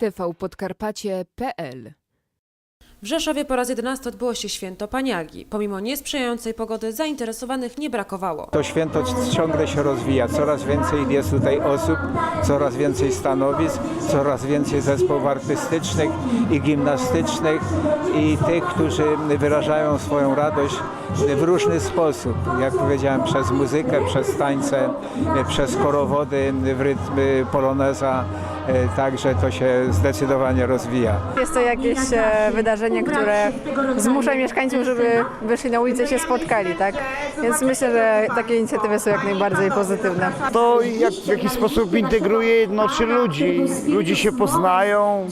tvpodkarpacie.pl W Rzeszowie po raz 11 odbyło się święto Paniagi. Pomimo niesprzyjającej pogody zainteresowanych nie brakowało. To święto ciągle się rozwija. Coraz więcej jest tutaj osób, coraz więcej stanowisk, coraz więcej zespołów artystycznych i gimnastycznych i tych, którzy wyrażają swoją radość w różny sposób. Jak powiedziałem, przez muzykę, przez tańce, przez korowody w rytm poloneza. Także to się zdecydowanie rozwija. Jest to jakieś e, wydarzenie, które zmusza mieszkańców, żeby wyszli na ulicę i się spotkali, tak? Więc myślę, że takie inicjatywy są jak najbardziej pozytywne. To jak, w jakiś sposób integruje, jednoczy ludzi. Ludzie się poznają,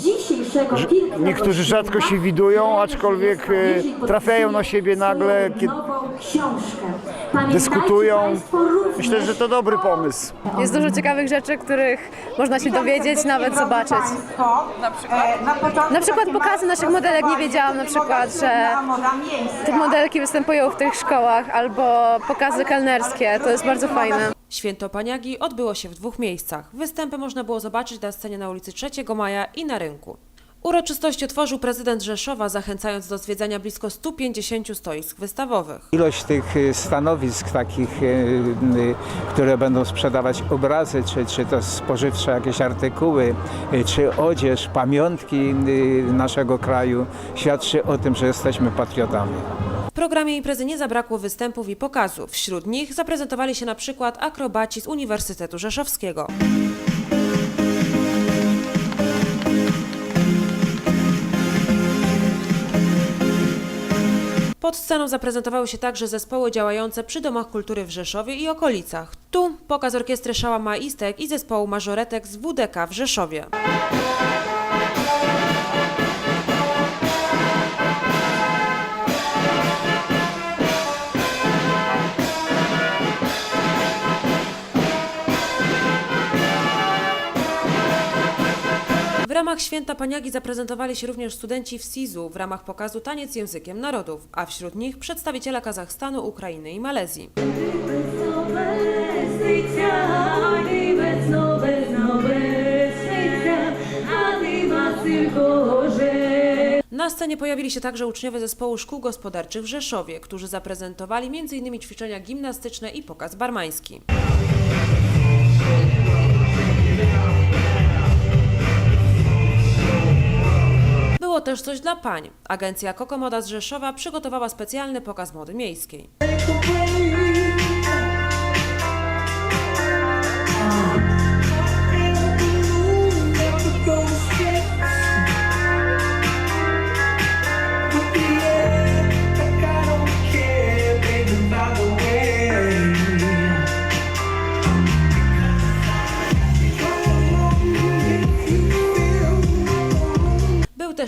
niektórzy rzadko się widują, aczkolwiek e, trafiają na siebie nagle, kiedy dyskutują. Myślę, że to dobry pomysł. Jest dużo ciekawych rzeczy, których można się dowiedzieć, nawet zobaczyć. Na przykład pokazy naszych modelek, nie wiedziałam na przykład, że te modelki występują w tych szkołach, albo pokazy kelnerskie, to jest bardzo fajne. Święto Paniagi odbyło się w dwóch miejscach. Występy można było zobaczyć na scenie na ulicy 3 Maja i na rynku. Uroczystość otworzył prezydent Rzeszowa, zachęcając do zwiedzania blisko 150 stoisk wystawowych. Ilość tych y, stanowisk takich, y, y, które będą sprzedawać obrazy, czy, czy to spożywcze jakieś artykuły, czy odzież, pamiątki naszego kraju, świadczy o tym, że jesteśmy patriotami. W programie imprezy nie zabrakło występów i pokazów. Wśród nich zaprezentowali się na przykład akrobaci z Uniwersytetu Rzeszowskiego. Pod sceną zaprezentowały się także zespoły działające przy domach kultury w Rzeszowie i okolicach. Tu pokaz orkiestry Szała Maistek i zespołu Mażoretek z WDK w Rzeszowie. Ramach Święta Paniagi zaprezentowali się również studenci w SIZ-u w ramach pokazu Taniec językiem narodów, a wśród nich przedstawiciele Kazachstanu, Ukrainy i Malezji. Na scenie pojawili się także uczniowie zespołu szkół gospodarczych w Rzeszowie, którzy zaprezentowali m.in. ćwiczenia gimnastyczne i pokaz barmański. Też coś dla pań. Agencja Kokomoda z Rzeszowa przygotowała specjalny pokaz mody miejskiej.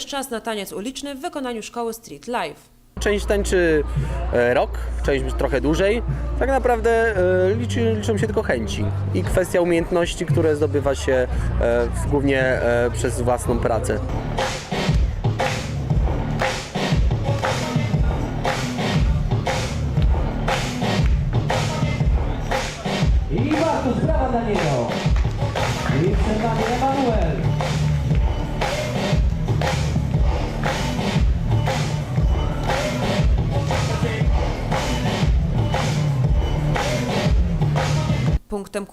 Też czas na taniec uliczny w wykonaniu szkoły Street Life. Część tańczy e, rok, część trochę dłużej. Tak naprawdę e, liczy, liczą się tylko chęci i kwestia umiejętności, które zdobywa się e, głównie przez własną pracę. I Markus, brawa dla niego. I przed nami Emanuel.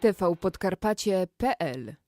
tvpodkarpacie.pl